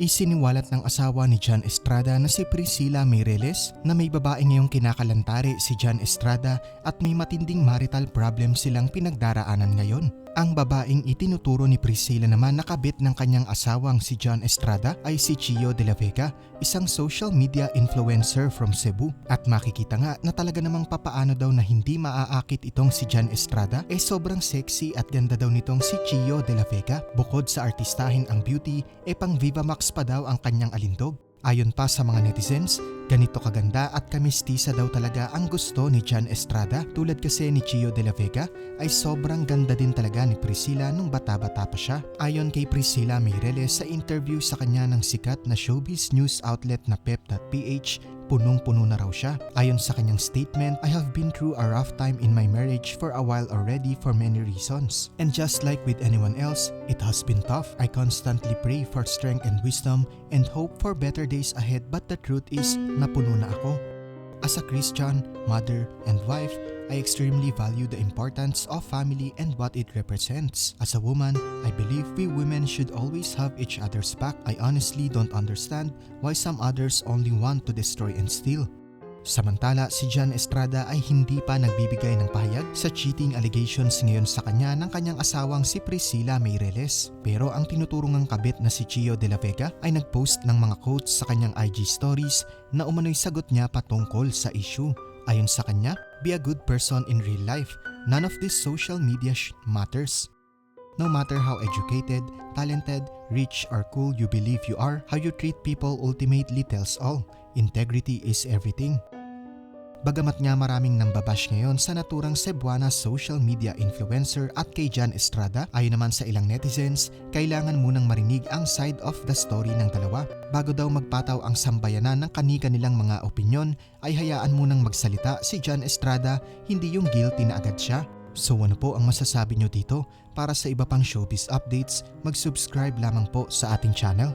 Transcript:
Isiniwalat ng asawa ni John Estrada na si Priscilla Mireles na may babae ngayong kinakalantari si John Estrada at may matinding marital problem silang pinagdaraanan ngayon. Ang babaeng itinuturo ni Priscilla naman na kabit ng kanyang asawang si John Estrada ay si Chio de la Vega, isang social media influencer from Cebu. At makikita nga na talaga namang papaano daw na hindi maaakit itong si John Estrada eh sobrang sexy at ganda daw nitong si Chio de la Vega. Bukod sa artistahin ang beauty, eh pang Viva Max pa daw ang kanyang alindog. Ayon pa sa mga netizens, ganito kaganda at kamistisa daw talaga ang gusto ni John Estrada. Tulad kasi ni Chio de la Vega ay sobrang ganda din talaga ni Priscilla nung bata-bata pa siya. Ayon kay Priscilla Meireles sa interview sa kanya ng sikat na showbiz news outlet na pep.ph, punong-puno na raw siya. Ayon sa kanyang statement, I have been through a rough time in my marriage for a while already for many reasons. And just like with anyone else, it has been tough. I constantly pray for strength and wisdom and hope for better days ahead but the truth is, napuno na ako. As a Christian, mother, and wife, I extremely value the importance of family and what it represents. As a woman, I believe we women should always have each other's back. I honestly don't understand why some others only want to destroy and steal. Samantala, si John Estrada ay hindi pa nagbibigay ng pahayag sa cheating allegations ngayon sa kanya ng kanyang asawang si Priscilla Meireles. Pero ang tinuturungang kabit na si Chio de la Vega ay nagpost ng mga quotes sa kanyang IG stories na umano'y sagot niya patungkol sa issue. Ayon sa kanya, be a good person in real life. None of this social media sh- matters. No matter how educated, talented, rich, or cool you believe you are, how you treat people ultimately tells all. Integrity is everything. Bagamat nga maraming nambabash ngayon sa naturang Cebuana social media influencer at kay Jan Estrada, ayon naman sa ilang netizens, kailangan munang marinig ang side of the story ng dalawa. Bago daw magpataw ang sambayanan ng kanika nilang mga opinyon, ay hayaan munang magsalita si Jan Estrada, hindi yung guilty na agad siya. So ano po ang masasabi nyo dito? Para sa iba pang showbiz updates, mag-subscribe lamang po sa ating channel.